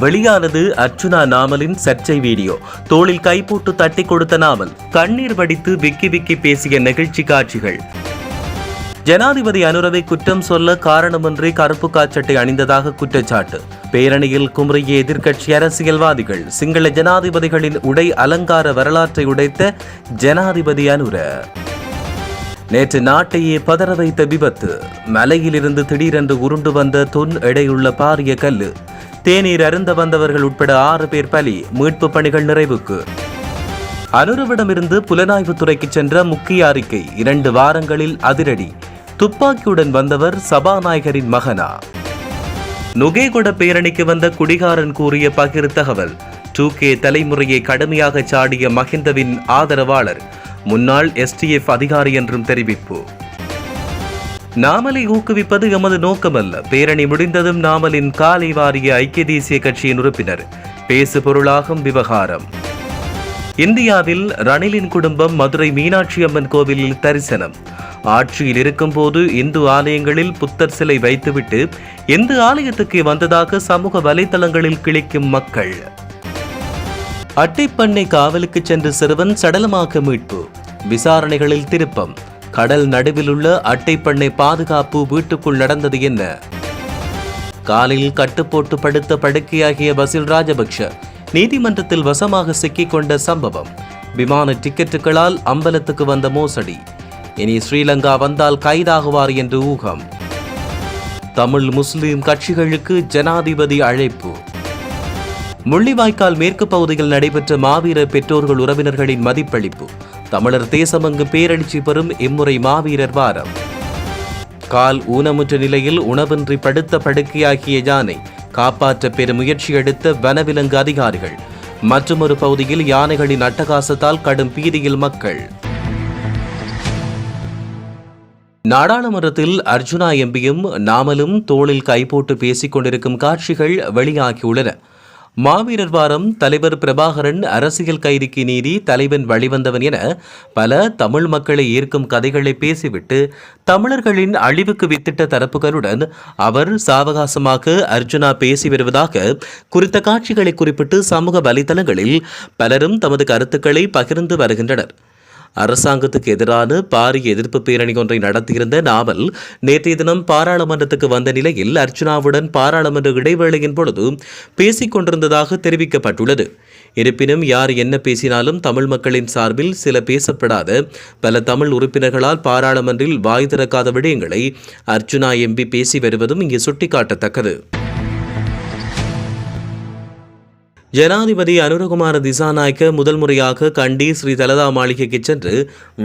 வெளியானது அர்ச்சுனா நாமலின் சர்ச்சை வீடியோ தோளில் கைப்போட்டு தட்டி கொடுத்த நாமல் கண்ணீர் வடித்து விக்கி விக்கி பேசிய நிகழ்ச்சி காட்சிகள் ஜனாதிபதி அனுரவை குற்றம் சொல்ல காரணமின்றி கருப்பு காச்சட்டை அணிந்ததாக குற்றச்சாட்டு பேரணியில் குமரிய எதிர்க்கட்சி அரசியல்வாதிகள் சிங்கள ஜனாதிபதிகளின் உடை அலங்கார வரலாற்றை உடைத்த ஜனாதிபதி அனுர நேற்று நாட்டையே பதற வைத்த விபத்து. மலையிலிருந்து திடீரென்று உருண்டு வந்த தொன் எடையுள்ள பாரிய கல்லு. தேநீர் அருந்த வந்தவர்கள் உட்பட ஆறு பேர் பலி மீட்பு பணிகள் நிறைவுக்கு. அனுரவிடமிருந்து புலனாய்வுத்துறைக்கு சென்ற முக்கிய அறிக்கை இரண்டு வாரங்களில் அதிரடி. துப்பாக்கியுடன் வந்தவர் சபாநாயகரின் மகனா? நுகேகொட பேரணிக்கு வந்த குடிகாரன் கூறிய பகிர் தகவல் டூ கே தலைமுறையை கடுமையாக சாடிய மஹிந்தவின் ஆதரவாளர் முன்னாள் எஸ்டிஎஃப் அதிகாரி என்றும் தெரிவிப்பு. நாமலை ஊக்குவிப்பது எமது நோக்கமல்ல. பேரணி முடிந்ததும் நாமலின் காலை வாரிய ஐக்கிய தேசிய கட்சியின் உறுப்பினர். பேசு பொருளாகும் விவகாரம். இந்தியாவில் ரணிலின் குடும்பம் மதுரை மீனாட்சி அம்மன் கோவிலில் தரிசனம். ஆட்சியில் இருக்கும்போது இந்து ஆலயங்களில் புத்தர் சிலை வைத்துவிட்டு இந்து ஆலயத்துக்கு வந்ததாக சமூக வலைதளங்களில் கிளிக்கும் மக்கள். அட்டைப்பண்ணை காவலுக்கு சென்ற சிறுவன் சடலமாக மீட்பு. விசாரணைகளில் திருப்பம். கடல் நடுவில் உள்ள அட்டைப்பண்ணை பாதுகாப்பு வீட்டுக்குள் நடந்தது என்ன? காலையில் கட்டுப்போட்டு படுத்த படுக்கையாகிய பசில் ராஜபக்ஷ நீதிமன்றத்தில் வசமாக சிக்கிக் கொண்ட சம்பவம். விமான டிக்கெட்டுகளால் அம்பலத்துக்கு வந்த மோசடி. இனி ஸ்ரீலங்கா வந்தால் கைதாகுவார் என்று ஊகம். தமிழ் முஸ்லிம் கட்சிகளுக்கு ஜனாதிபதி அழைப்பு. முள்ளிவாய்க்கால் மேற்கு பகுதியில் நடைபெற்ற மாவீர பெற்றோர்கள் உறவினர்களின் மதிப்பளிப்பு. தமிழர் தேசமங்கு பேரணிச்சி பெறும் இம்முறை மாவீரர் வாரம். கால் ஊனமுற்ற நிலையில் உணவின்றி படுத்த படுக்கையாகிய யானை காப்பாற்ற பெரும் முயற்சி எடுத்த வனவிலங்கு அதிகாரிகள். மற்றொரு பகுதியில் யானைகளின் அட்டகாசத்தால் கடும் பீதியில் மக்கள். நாடாளுமன்றத்தில் அர்ஜுனா எம்பியும் நாமலும் தோளில் கைபோட்டு பேசிக் கொண்டிருக்கும் காட்சிகள் வெளியாகியுள்ளன. மாவீரர் வாரம் தலைவர் பிரபாகரன் அரசியல் கைதிக்கு நீதி தலைவன் வழிவந்தவன் என பல தமிழ் மக்களை ஈர்க்கும் கதைகளை பேசிவிட்டு தமிழர்களின் அழிவுக்கு வித்திட்ட தரப்புகளுடன் அவர் சாவகாசமாக அர்ஜுனா பேசி வருவதாக குறித்த காட்சிகளை குறிப்பிட்டு சமூக வலைதளங்களில் பலரும் தமது கருத்துக்களை பகிர்ந்து வருகின்றனர். அரசாங்கத்துக்கு எதிரான பாரிய எதிர்ப்பு பேரணி ஒன்றை நடத்தியிருந்த நாவல் நேற்றைய தினம் பாராளுமன்றத்துக்கு வந்த நிலையில் அர்ச்சுனாவுடன் பாராளுமன்ற இடைவேளையின் பொழுது பேசிக் கொண்டிருந்ததாக தெரிவிக்கப்பட்டுள்ளது. இருப்பினும் யார் என்ன பேசினாலும் தமிழ் மக்களின் சார்பில் சில பேசப்படாத பல தமிழ் உறுப்பினர்களால் பாராளுமன்றில் வாய் திறக்காத விடயங்களை அர்ச்சுனா எம்பி பேசி வருவதும் இங்கு சுட்டிக்காட்டத்தக்கது. ஜனாதிபதி அனுரகுமார திசாநாயக்க முதல் முறையாக கண்டி ஸ்ரீ தலதா மாளிகைக்கு சென்று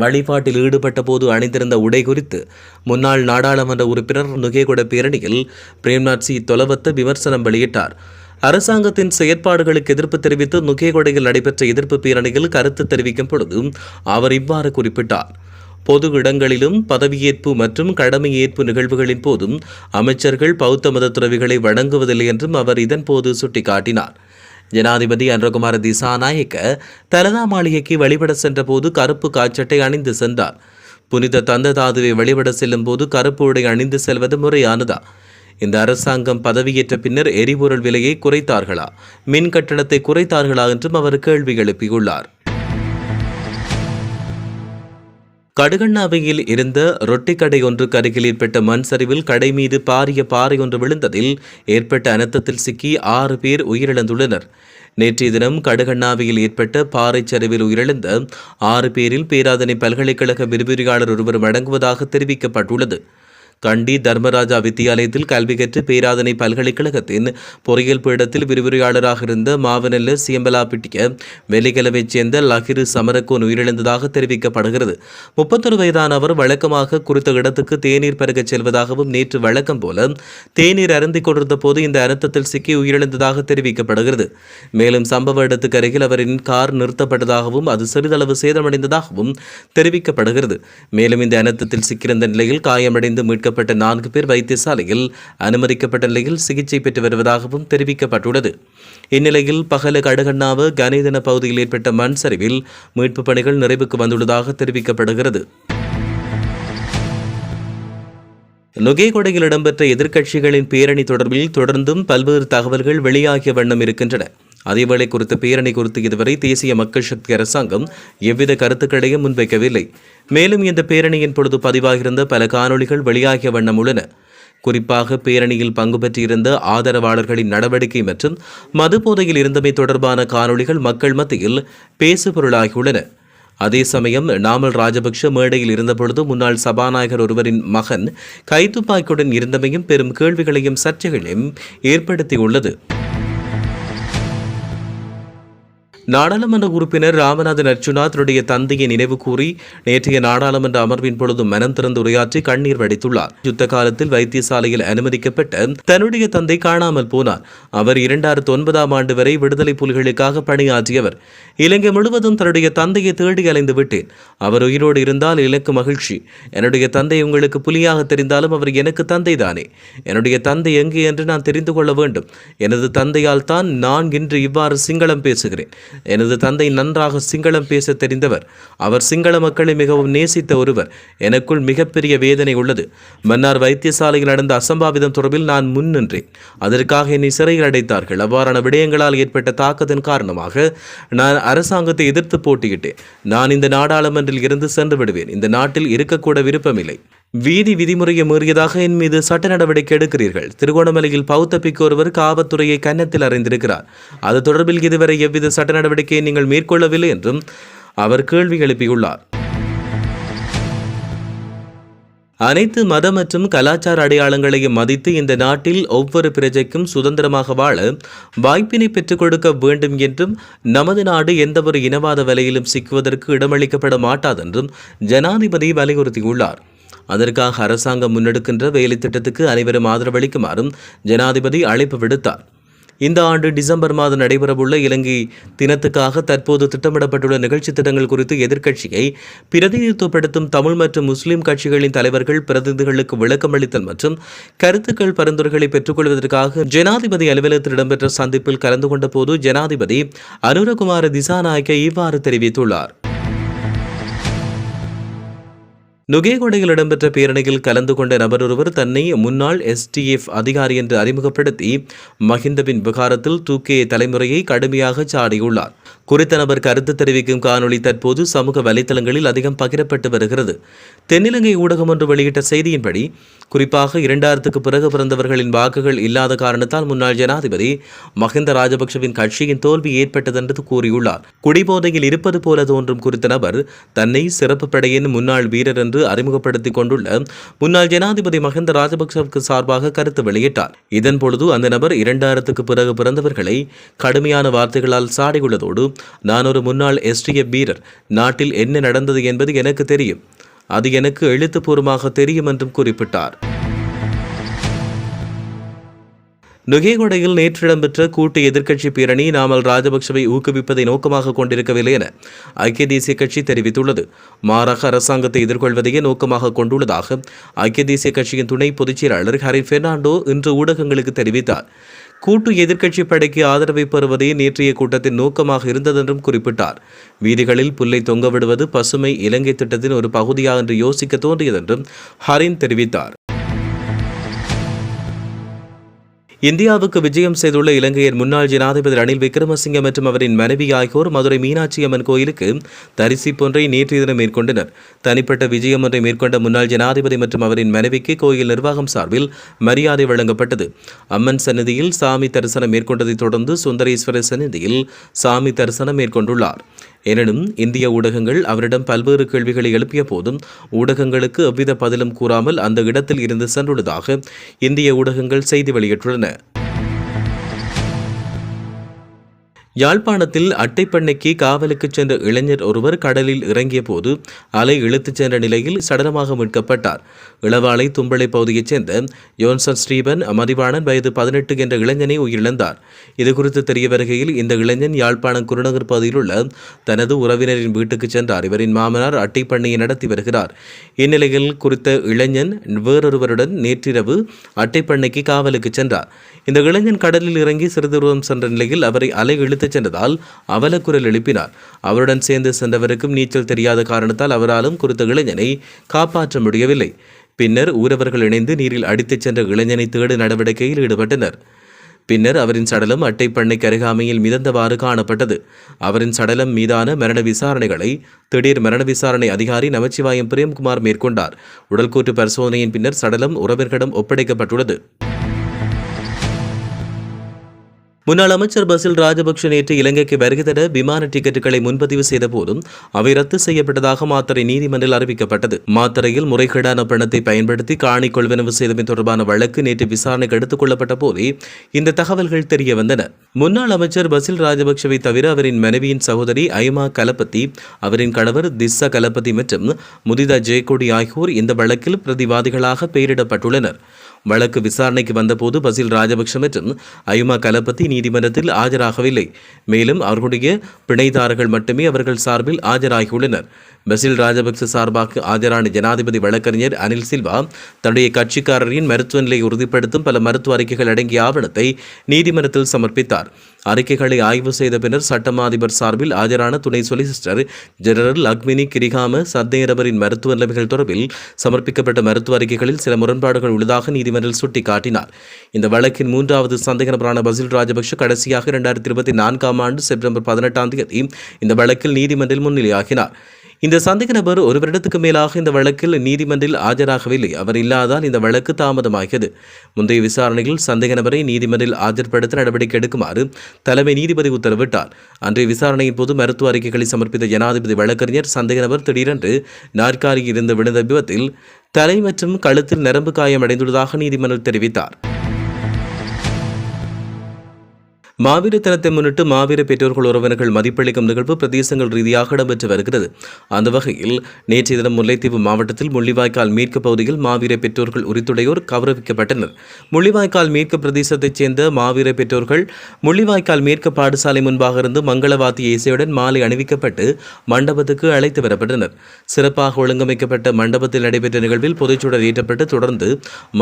வழிபாட்டில் ஈடுபட்ட போது அணிந்திருந்த உடை குறித்து முன்னாள் நாடாளுமன்ற உறுப்பினர் நுகேகுட பேரணியில் பிரேம்நாத் சி தொலவத்த விமர்சனம் வெளியிட்டார். அரசாங்கத்தின் செயற்பாடுகளுக்கு எதிர்ப்பு தெரிவித்து நுகேகொடையில் நடைபெற்ற எதிர்ப்பு பேரணியில் கருத்து தெரிவிக்கும் பொழுது அவர் இவ்வாறு குறிப்பிட்டார். பொது இடங்களிலும் பதவியேற்பு மற்றும் கடமையேற்பு நிகழ்வுகளின் போதும் அமைச்சர்கள் பௌத்த மத துறவிகளை வணங்குவதில்லை என்றும் அவர் இதன்போது சுட்டிக்காட்டினார். ஜனாதிபதி அன்றகுமார திசாநாயக்க தலதா மாளிகைக்கு வழிபட சென்றபோது கருப்பு காய்ச்சட்டை அணிந்து சென்றார். புனித தந்த தாதுவை வழிபட செல்லும் போது கருப்பு உடை அணிந்து செல்வது முறையானதா? இந்த அரசாங்கம் பதவியேற்ற பின்னர் எரிபொருள் விலையை குறைத்தார்களா? மின் கட்டணத்தை குறைத்தார்களா என்றும் அவர் கேள்வி எழுப்பியுள்ளார். கடுகண்ணாவையில் இருந்த ரொட்டி கடை ஒன்றுக்கு அருகில் ஏற்பட்ட மண் சரிவில் கடை மீது பாரிய பாறை ஒன்று விழுந்ததில் ஏற்பட்ட அனர்த்தத்தில் சிக்கி ஆறு பேர் உயிரிழந்துள்ளனர். நேற்றைய தினம் கடுகண்ணாவையில் ஏற்பட்ட பாறை சரிவில் உயிரிழந்த ஆறு பேரில் பேராதனை பல்கலைக்கழக விரிவுரையாளர் ஒருவர் அடங்குவதாக தெரிவிக்கப்பட்டுள்ளது. கண்டி தர்மராஜா வித்தியாலயத்தில் கல்வி கற்று பேராதனை பல்கலைக்கழகத்தின் பொறியியல் பீடத்தில் விரிவுரையாளராக இருந்த மாவனல்ல சியம்பலாப்பிட்டிய வெலிகலவைச் சேர்ந்த லஹிரு சமரக்கோன் உயிரிழந்ததாக தெரிவிக்கப்படுகிறது. முப்பத்தொரு வயதான அவர் வழக்கமாக குறித்த இடத்துக்கு தேநீர் பருகச் செல்வதாகவும் நேற்று வழக்கம் போல தேநீர் அருந்திக் கொண்டிருந்த போது இந்த அனர்த்தத்தில் சிக்கி உயிரிழந்ததாக தெரிவிக்கப்படுகிறது. மேலும் சம்பவ இடத்துக்கு அருகில் அவரின் கார் நிறுத்தப்பட்டதாகவும் அது சிறிதளவு சேதமடைந்ததாகவும் தெரிவிக்கப்படுகிறது. மேலும் இந்த அனர்த்தத்தில் சிக்கியிருந்த நிலையில் காயமடைந்து மீட்க மீட்கப்பட்ட நான்கு பேர் வைத்தியசாலையில் அனுமதிக்கப்பட்ட நிலையில் சிகிச்சை பெற்று வருவதாகவும் தெரிவிக்கப்பட்டுள்ளது. இந்நிலையில் பகல கடுகண்ணாவு கனேதன பகுதியில் ஏற்பட்ட மண் சரிவில் மீட்புப் பணிகள் நிறைவுக்கு வந்துள்ளதாக தெரிவிக்கப்படுகிறது. நுகேகொடையில் இடம்பெற்ற எதிர்க்கட்சிகளின் பேரணி தொடர்பில் தொடர்ந்தும் பல்வேறு தகவல்கள் வெளியாகிய வண்ணம் இருக்கின்றன. அதேவேளை குறித்த பேரணி குறித்து இதுவரை தேசிய மக்கள் சக்தி அரசாங்கம் எவ்வித கருத்துக்களையும் முன்வைக்கவில்லை. மேலும் இந்த பேரணியின் பொழுது பதிவாகியிருந்த பல காணொளிகள் வெளியாகிய வண்ணம் உள்ளன. குறிப்பாக பேரணியில் பங்கு பெற்றிருந்த ஆதரவாளர்களின் நடவடிக்கை மற்றும் மது போதையில் இருந்தமை தொடர்பான காணொளிகள் மக்கள் மத்தியில் பேசுபொருளாகியுள்ளன. அதே சமயம் நாமல் ராஜபக்ஷ மேடையில் இருந்தபொழுது முன்னாள் சபாநாயகர் ஒருவரின் மகன் கைத்துப்பாக்கியுடன் இருந்தமையும் பெரும் கேள்விகளையும் சர்ச்சைகளையும் ஏற்படுத்தியுள்ளது. நாடாளுமன்ற உறுப்பினர் ராமநாதன் அர்ச்சுனா தன்னுடைய தந்தையை நினைவு கூறி நேற்றைய நாடாளுமன்ற அமர்வின் பொழுது மனம் திறந்து உரையாற்றி கண்ணீர் வடித்துள்ளார். யுத்த காலத்தில் வைத்தியசாலையில் அனுமதிக்கப்பட்ட தன்னுடைய தந்தை காணாமல் போனார். அவர் இரண்டாயிரத்து ஒன்பதாம் ஆண்டு வரை விடுதலை புலிகளுக்காக பணியாற்றியவர். இலங்கை முழுவதும் தன்னுடைய தந்தையை தேடி அலைந்து விட்டேன். அவர் உயிரோடு இருந்தால் இலக்கு மகிழ்ச்சி. என்னுடைய தந்தை உங்களுக்கு புலியாக தெரிந்தாலும் அவர் எனக்கு தந்தை தானே என்னுடைய தந்தை எங்கே என்று நான் தெரிந்து கொள்ள வேண்டும். எனது தந்தையால் தான் நான் இன்று இவ்வாறு சிங்களம் பேசுகிறேன். எனது தந்தை நன்றாக சிங்களம் பேச தெரிந்தவர். அவர் சிங்கள மக்களை மிகவும் நேசித்த ஒருவர். எனக்குள் மிகப்பெரிய வேதனை உள்ளது. மன்னார் வைத்தியசாலையில் நடந்த அசம்பாவிதம் தொடர்பில் நான் முன் நின்றேன். அதற்காக என்னை சிறையில் அடைத்தார்கள். அவ்வாறான விடயங்களால் ஏற்பட்ட தாக்கத்தின் காரணமாக நான் அரசாங்கத்தை எதிர்த்து போட்டியிட்டேன். நான் இந்த நாடாளுமன்றில் இருந்து சென்று விடுவேன். இந்த நாட்டில் இருக்கக்கூட விருப்பமில்லை. வீதி விதிமுறையை மீறியதாக என் மீது சட்ட நடவடிக்கை எடுக்கிறீர்கள். திருகோணமலையில் பௌத்த பிக்கு ஒருவர் காவல்துறையை கன்னத்தில் அறிந்திருக்கிறார். அது தொடர்பில் இதுவரை எவ்வித சட்ட நடவடிக்கையை நீங்கள் மேற்கொள்ளவில்லை என்றும் அவர் கேள்வி எழுப்பியுள்ளார். அனைத்து மத மற்றும் கலாச்சார அடையாளங்களையும் மதித்து இந்த நாட்டில் ஒவ்வொரு பிரஜைக்கும் சுதந்திரமாக வாழ வாய்ப்பினை பெற்றுக் கொடுக்க வேண்டும் என்றும் நமது நாடு எந்தவொரு இனவாத வலையிலும் சிக்குவதற்கு இடமளிக்கப்பட மாட்டாதென்றும் ஜனாதிபதி வலியுறுத்தியுள்ளார். அதற்காக அரசாங்கம் முன்னெடுக்கின்ற வேலை திட்டத்துக்கு அனைவரும் ஆதரவளிக்குமாறும் ஜனாதிபதி அழைப்பு விடுத்தார். இந்த ஆண்டு டிசம்பர் மாதம் நடைபெறவுள்ள இலங்கை தினத்துக்காக தற்போது திட்டமிடப்பட்டுள்ள நிகழ்ச்சி திட்டங்கள் குறித்து எதிர்க்கட்சியை பிரதிநிதித்துவப்படுத்தும் தமிழ் மற்றும் முஸ்லிம் கட்சிகளின் தலைவர்கள் பிரதிநிதிகளுக்கு விளக்கமளித்தல் மற்றும் கருத்துக்கள் பரிந்துரைகளை பெற்றுக்கொள்வதற்காக ஜனாதிபதி அலுவலகத்தில் இடம்பெற்ற சந்திப்பில் கலந்து கொண்ட போது ஜனாதிபதி அனுரகுமார திசாநாயக்க இவ்வாறு தெரிவித்துள்ளார். நுகேகொடையில் இடம்பெற்ற பேரணியில் கலந்து கொண்ட நபர் ஒருவர் தன்னை முன்னாள் எஸ்டிஎஃப் அதிகாரி என்று அறிமுகப்படுத்தி மஹிந்தவின் விகாரத்தில் தூக்கிய தலைமுறையை கடுமையாக சாடியுள்ளார். குறித்த நபர் கருத்து தெரிவிக்கும் காணொளி தற்போது சமூக வலைதளங்களில் அதிகம் பகிரப்பட்டு வருகிறது. தென்னிலங்கை ஊடகம் ஒன்று வெளியிட்ட செய்தியின்படி குறிப்பாக இரண்டாயிரத்துக்கு பிறகு பிறந்தவர்களின் வாக்குகள் இல்லாத காரணத்தால் முன்னாள் ஜனாதிபதி மஹிந்த ராஜபக்சவின் கட்சியின் தோல்வி ஏற்பட்டதென்று கூறியுள்ளார். குடிபோதையில் இருப்பது போல தோன்றும் குறித்த நபர் தன்னை சிறப்பு படையின் முன்னாள் வீரர் என்று அறிமுகப்படுத்திக் கொண்டுள்ள முன்னாள் ஜனாதிபதி மஹிந்த ராஜபக்சவுக்கு சார்பாக கருத்து வெளியிட்டார். இதன் பொழுது அந்த நபர் இரண்டாயிரத்துக்கு பிறகு பிறந்தவர்களை கடுமையான வார்த்தைகளால் சாடியுள்ளதோடு நான் ஒரு முன்னாள் எஸ்டிஎஃப் வீரர் நாட்டில் என்ன நடந்தது என்பது எனக்கு தெரியும். அது எனக்கு எழுத்துப்பூர்வமாக தெரியும் என்றும் குறிப்பிட்டார். நுகேகொடையில் நேற்று இடம்பெற்ற கூட்டு எதிர்க்கட்சி பேரணி நாமல் ராஜபக்சவை ஊக்குவிப்பதை நோக்கமாக கொண்டிருக்கவில்லை என ஐக்கிய தேசிய கட்சி தெரிவித்துள்ளது. மாறாக அரசாங்கத்தை எதிர்கொள்வதையே நோக்கமாக கொண்டுள்ளதாக ஐக்கிய தேசிய கட்சியின் துணை பொதுச் செயலாளர் ஹரி பெர்னாண்டோ இன்று ஊடகங்களுக்கு தெரிவித்தார். கூட்டு எதிர்க்கட்சி படைக்கு ஆதரவை பெறுவதே நேற்றைய கூட்டத்தின் நோக்கமாக இருந்ததென்றும் குறிப்பிட்டார். வீதிகளில் புல்லை தொங்கவிடுவது பசுமை இலங்கை திட்டத்தின் ஒரு பகுதியாக என்று யோசிக்க தோன்றியதென்றும் ஹரின் தெரிவித்தார். இந்தியாவுக்கு விஜயம் செய்துள்ள இலங்கையின் முன்னாள் ஜனாதிபதி ரணில் விக்ரமசிங்க மற்றும் அவரின் மனைவி ஆகியோர் மதுரை மீனாட்சி அம்மன் கோயிலுக்கு தரிசி போன்றை நேற்றைய தினம் மேற்கொண்டனர். தனிப்பட்ட விஜயம் ஒன்றை மேற்கொண்ட முன்னாள் ஜனாதிபதி மற்றும் அவரின் மனைவிக்கு கோயில் நிர்வாகம் சார்பில் மரியாதை வழங்கப்பட்டது. அம்மன் சன்னதியில் சாமி தரிசனம் மேற்கொண்டதைத் தொடர்ந்து சுந்தரேஸ்வரர் சன்னதியில் சாமி தரிசனம் மேற்கொண்டுள்ளார். எனினும் இந்திய ஊடகங்கள் அவரிடம் பல்வேறு கேள்விகளை எழுப்பிய போதும் ஊடகங்களுக்கு எவ்வித பதிலும் கூறாமல் அந்த இடத்தில் இருந்து சென்றுள்ளதாக இந்திய ஊடகங்கள் செய்தி வெளியிட்டுள்ளன. யாழ்ப்பாணத்தில் அட்டைப்பண்ணைக்கு காவலுக்கு சென்ற இளைஞர் ஒருவர் கடலில் இறங்கிய போது அலை இழுத்துச் சென்ற நிலையில் சடலமாக மீட்கப்பட்டார். இளவாலை தும்பளை பகுதியைச் சேர்ந்த யோன்சன் ஸ்ரீபன் மதிவாணன் வயது பதினெட்டு என்ற இளைஞனை உயிரிழந்தார். இதுகுறித்து தெரிய வருகையில் இந்த இளைஞன் யாழ்ப்பாணம் குருநகர் பகுதியில் உள்ள தனது உறவினரின் வீட்டுக்கு சென்றார். இவரின் மாமனார் அட்டைப்பண்ணையை நடத்தி வருகிறார். இந்நிலையில் குறித்த இளைஞன் வேறொருவருடன் நேற்றிரவு அட்டைப்பண்ணைக்கு காவலுக்கு சென்றார். இந்த இளைஞன் கடலில் இறங்கி சிறிது தூரம் சென்ற நிலையில் அவரை அலை இழுத்து எடுத்துச் சென்றதால் அவலக்குரல் எழுப்பினார். அவருடன் சேர்ந்து சென்றவருக்கும் நீச்சல் தெரியாத காரணத்தால் அவராலும் குறித்த இளைஞனை காப்பாற்ற முடியவில்லை. பின்னர் ஊரவர்கள் இணைந்து நீரில் அடித்துச் சென்ற இளைஞனை தேடு நடவடிக்கையில் ஈடுபட்டனர். பின்னர் அவரின் சடலம் அட்டைப்பண்ணைக்கு அருகாமையில் மிதந்தவாறு காணப்பட்டது. அவரின் சடலம் மீதான மரண விசாரணைகளை திடீர் மரண விசாரணை அதிகாரி நமச்சிவாயம் பிரேம்குமார் மேற்கொண்டார். உடல்கூற்று பரிசோதனையின் பின்னர் சடலம் உறவினர்களிடம் ஒப்படைக்கப்பட்டுள்ளது. முன்னாள் அமைச்சர் பசில் ராஜபக்ஷ நேற்று இலங்கைக்கு வருகை தர விமான டிக்கெட்டுகளை முன்பதிவு செய்த போதும் அவை ரத்து செய்யப்பட்டதாக மாத்தறை நீதிமன்றில் அறிவிக்கப்பட்டது. மாத்தறையில் முறைகேடான பணத்தை பயன்படுத்தி காணி கொள்வனவு செய்தமை தொடர்பான வழக்கு நேற்று விசாரணைக்கு எடுத்துக் கொள்ளப்பட்ட போதே இந்த தகவல்கள் தெரிய வந்தன. முன்னாள் அமைச்சர் பசில் ராஜபக்ஷவை தவிர அவரின் மனைவியின் சகோதரி ஐமா கலபதி அவரின் கணவர் திஸ்ஸா கலபதி மற்றும் முதிதா ஜெயக்கொடி ஆகியோர் இந்த வழக்கில் பிரதிவாதிகளாக பெயரிடப்பட்டுள்ளனர். வழக்கு விசாரணைக்கு வந்தபோது பசில் ராஜபக்ஷ மற்றும் அயுமா கலபதி நீதிமன்றத்தில் ஆஜராகவில்லை. மேலும் அவர்களுடைய பிணைதாரர்கள் மட்டுமே அவர்கள் சார்பில் ஆஜராகியுள்ளனர். பசில் ராஜபக்ச சார்பாக ஆஜரான ஜனாதிபதி வழக்கறிஞர் அனில் சில்வா தன்னுடைய கட்சிக்காரரின் மருத்துவ நிலையை உறுதிப்படுத்தும் பல மருத்துவ அறிக்கைகள் அடங்கிய ஆவணத்தை நீதிமன்றத்தில் சமர்ப்பித்தார். அறிக்கைகளை ஆய்வு செய்த பின்னர் சட்டமா அதிபர் சார்பில் ஆஜரான துணை சொலிசிஸ்டர் ஜெனரல் அக்மினி கிரிகாம சந்தேகநபரின் மருத்துவ நிலைமைகள் தொடர்பில் சமர்ப்பிக்கப்பட்ட மருத்துவ அறிக்கைகளில் சில முரண்பாடுகள் உள்ளதாக நீதிமன்றம் சுட்டிக்காட்டினார். இந்த வழக்கின் மூன்றாவது சந்தேக நபரான பசில் ராஜபக்ஷ கடைசியாக இரண்டாயிரத்தி இருபத்தி நான்காம் ஆண்டு செப்டம்பர் பதினெட்டாம் தேதி இந்த வழக்கில் நீதிமன்றில் முன்னிலையாகினார். இந்த சந்தேக நபர் ஒரு வருடத்துக்கு மேலாக இந்த வழக்கில் நீதிமன்றில் ஆஜராகவில்லை. அவர் இல்லாதால் இந்த வழக்கு தாமதமாகியது. முந்தைய விசாரணையில் சந்தேக நபரை நீதிமன்றில் ஆஜர்படுத்த நடவடிக்கை எடுக்குமாறு தலைமை நீதிபதி உத்தரவிட்டார். அன்றைய விசாரணையின் போது மருத்துவ அறிக்கைகளை சமர்ப்பித்த ஜனாதிபதி வழக்கறிஞர் சந்தேக நபர் திடீரென்று நாற்காலியில் இருந்து விழுந்த விபத்தில் தலை மற்றும் கழுத்தில் நரம்பு காயம் அடைந்துள்ளதாக நீதிமன்றம் தெரிவித்தார். மாவீர தினத்தை முன்னிட்டு மாவீர பெற்றோர்கள் உறவினர்கள் மதிப்பளிக்கும் நிகழ்வு பிரதேசங்கள் ரீதியாக இடம்பெற்று வருகிறது. அந்த வகையில் நேற்றைய தினம் முல்லைத்தீவு மாவட்டத்தில் முள்ளிவாய்க்கால் மேற்கு பகுதியில் மாவீர பெற்றோர்கள் உரித்துடையோர் கௌரவிக்கப்பட்டனர். முள்ளிவாய்க்கால் மேற்கு பிரதேசத்தைச் சேர்ந்த மாவீர பெற்றோர்கள் முள்ளிவாய்க்கால் மேற்கு பாடசாலை முன்பாக இருந்து மங்களவாத்திய இசையுடன் மாலை அணிவிக்கப்பட்டு மண்டபத்துக்கு அழைத்து வரப்பட்டனர். சிறப்பாக ஒழுங்கமைக்கப்பட்ட மண்டபத்தில் நடைபெற்ற நிகழ்வில் பொதுச்சுடர் ஏற்றப்பட்டு தொடர்ந்து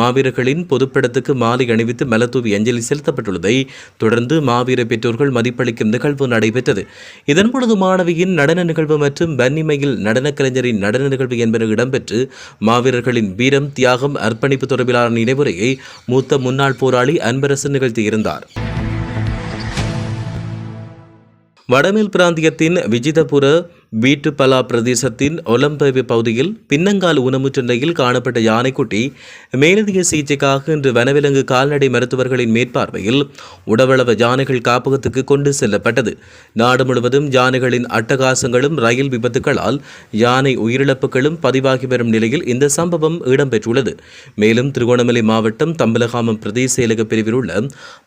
மாவீரர்களின் பொதுப்படத்துக்கு மாலை அணிவித்து மலத்தூவி அஞ்சலி செலுத்தப்பட்டுள்ளதை தொடர்ந்து மாவீர பெற்றோர்கள் மதிப்பளிக்கும் நிகழ்வு நடைபெற்றது. இதன் பொழுது மாணவியின் நடன நிகழ்வு மற்றும் பன்னிமையில் நடனக் கலைஞரின் நடன நிகழ்வு என்பன இடம்பெற்று மாவீரர்களின் வீரம் தியாகம் அர்ப்பணிப்பு தொடர்பிலான நினைவுரையை மூத்த முன்னாள் போராளி அன்பரசன் நிகழ்த்தியிருந்தார். வடமேல் பிராந்தியத்தின் விஜிதபுர வீட்டுப்பலா பிரதேசத்தின் ஒலம்பேவி பகுதியில் பின்னங்கால் ஊனமுற்ற சந்தையில் காணப்பட்ட யானைக்குட்டி மேலதிக சிகிச்சைக்காக இன்று வனவிலங்கு கால்நடை மருத்துவர்களின் மேற்பார்வையில் உடவளவு யானைகள் காப்பகத்துக்கு கொண்டு செல்லப்பட்டது. நாடு முழுவதும் யானைகளின் அட்டகாசங்களும் ரயில் விபத்துகளால் யானை உயிரிழப்புகளும் பதிவாகி வரும் நிலையில் இந்த சம்பவம் இடம்பெற்றுள்ளது. மேலும் திருகோணமலை மாவட்டம் தம்பலகாமம் பிரதேச செயலக பிரிவில் உள்ள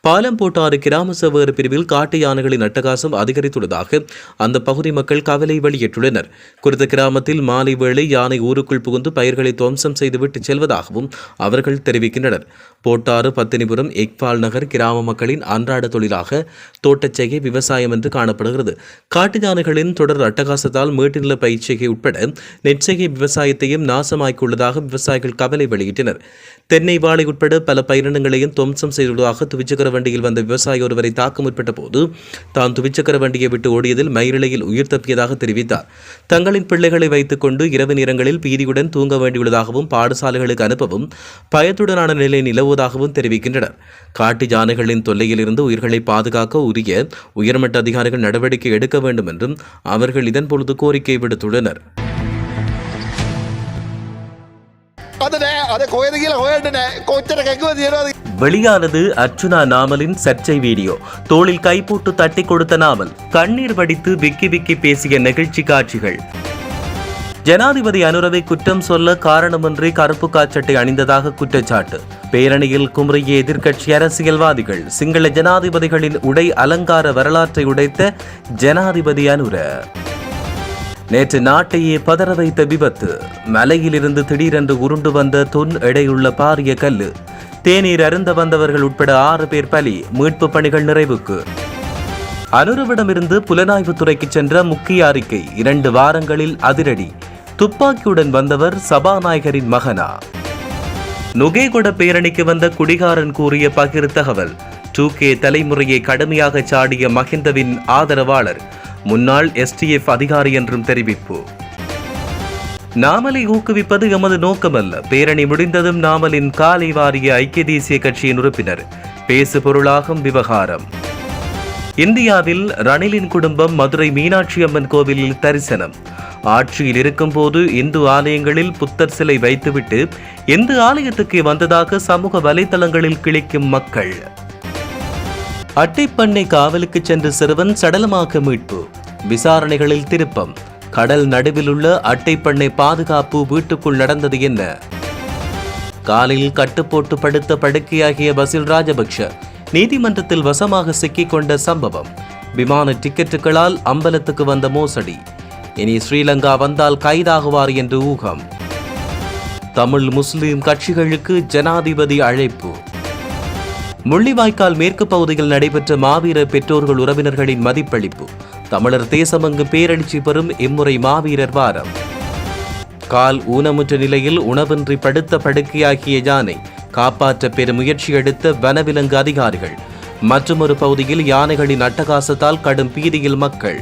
பாலம்போட்டாறு கிராம சேவகர் பிரிவில் காட்டு யானைகளின் அட்டகாசம் அதிகரித்துள்ளதாக அந்த பகுதி மக்கள் கவலை வெளியிட்டுள்ளனர் குறித்த கிராமத்தில் மாலை வேளை யானை ஊருக்குள் புகுந்து பயிர்களை துவம்சம் செய்துவிட்டு செல்வதாகவும் அவர்கள் தெரிவிக்கின்றனர். போட்டாறு பத்தினிபுரம் எக்பால் நகர் கிராம மக்களின் அன்றாட தொழிலாக தோட்டச்செய்கை விவசாயம் என்று காணப்படுகிறது. காட்டு யானைகளின் தொடர் அட்டகாசத்தால் மேட்டுநில பயிற்சிகை உட்பட நெற்செய்கை விவசாயத்தையும் நாசமாக்கியுள்ளதாக விவசாயிகள் கவலை வெளியிட்டனர். தென்னை வாழை உட்பட பல பயிரினங்களையும் துவம்சம் செய்துள்ளதாக துவிச்சக்கர வண்டியில் வந்த விவசாயி ஒருவரை தாக்க முற்பட்ட போது தான் துவிச்சக்கர வண்டியை விட்டு ஓடியதில் மயிரிழையில் உயிர் தப்பியதாக தெரிவித்தார். தங்களின் பிள்ளைகளை வைத்துக் கொண்டு இரவு நேரங்களில் பீதியுடன் தூங்க வேண்டியுள்ளதாகவும் பாடசாலைகளுக்கு அனுப்பவும் பயத்துடனான நிலை வருவதாகவும் தெரிவிக்கின்றனர். காட்டு யானைகளின் தொல்லையிலிருந்து உயிர்களை பாதுகாக்க உரிய உயர்மட்ட அதிகாரிகள் நடவடிக்கை எடுக்க வேண்டும் என்றும் அவர்கள் இதன் பொழுது கோரிக்கை விடுத்துள்ளனர். வெளியானது அர்ச்சுனா நாமலின் சர்ச்சை வீடியோ. தோளில் கைப்போட்டு தட்டி கொடுத்த நாமல் கண்ணீர் வடித்து விக்கி விக்கி பேசிய நெகிழ்ச்சி காட்சிகள். ஜனாதிபதி அனுரவை குற்றம் சொல்ல காரணமின்றி கருப்பு காச்சட்டை அணிந்ததாக குற்றச்சாட்டு. பேரணியில் குமரிய எதிர்க்கட்சி அரசியல்வாதிகள் சிங்கள ஜனாதிபதிகளின் உடை அலங்கார வரலாற்றை உடைத்த ஜனாதிபதி அனுர. நேற்று நாட்டையே பதற வைத்த விபத்து. மலையிலிருந்து திடீரென்று உருண்டு வந்த தொன் எடையுள்ள பாரிய கல்லு. தேநீர் அருந்த வந்தவர்கள் உட்பட ஆறு பேர் பலி மீட்பு பணிகள் நிறைவுக்கு. அனுரவிடமிருந்து புலனாய்வுத் துறைக்கு சென்ற முக்கிய அறிக்கை இரண்டு வாரங்களில் அதிரடி. துப்பாக்கியுடன் வந்தவர் சபாநாயகரின் மகனா. நுகேகொட பேரணிக்கு வந்த குடிகாரன் கூறிய பகிர் தகவல் டூ கே தலைமுறையை கடுமையாக சாடிய மஹிந்தவின் ஆதரவாளர் முன்னாள் எஸ்டிஎஃப் அதிகாரி என்றும் தெரிவிப்பு. நாமலை ஊக்குவிப்பது எமது நோக்கமல்ல. பேரணி முடிந்ததும் நாமலின் காலை வாரிய ஐக்கிய தேசிய கட்சியின் உறுப்பினர். பேசு பொருளாகும் விவகாரம். இந்தியாவில் ரணிலின் குடும்பம் மதுரை மீனாட்சி அம்மன் கோவிலில் தரிசனம். ஆட்சியில் இருக்கும்போது இந்து ஆலயங்களில் புத்தர் சிலை வைத்துவிட்டு இந்து ஆலயத்துக்கு வந்ததாக சமூக வலைதளங்களில் கிளிக்கும் மக்கள். அட்டைப்பண்ணை காவலுக்கு சென்ற சிறுவன் சடலமாக மீட்பு. விசாரணைகளில் திருப்பம். கடல் நடுவில் உள்ள அட்டைப்பண்ணை பாதுகாப்பு வீட்டுக்குள் நடந்தது என்ன? காலில் கட்டுப்போட்டு படுத்த படுக்கையாகிய பசில் ராஜபக்ஷ நீதிமன்றத்தில் வசமாக சிக்கிக்கொண்ட சம்பவம். விமான டிக்கெட்டுகளால் அம்பலத்துக்கு வந்த மோசடி. இனி ஸ்ரீலங்கா வந்தால் கைதாகுவார் என்று ஊகம். தமிழ் முஸ்லிம் கட்சிகளுக்கு ஜனாதிபதி அழைப்பு. முள்ளிவாய்க்கால் மேற்கு பகுதியில் நடைபெற்ற மாவீர பெற்றோர்கள் உறவினர்களின் மதிப்பளிப்பு. தமிழர் தேசமங்கு பேரழிச்சி பெறும் இம்முறை மாவீரர் வாரம். கால் ஊனமுற்ற நிலையில் உணவின்றி படுத்த படுக்கையாகிய யானை காப்பாற்ற பெரும் முயற்சி எடுத்த வனவிலங்கு அதிகாரிகள். மற்றொரு பகுதியில் யானைகளின் அட்டகாசத்தால் கடும் பீதியில் மக்கள்.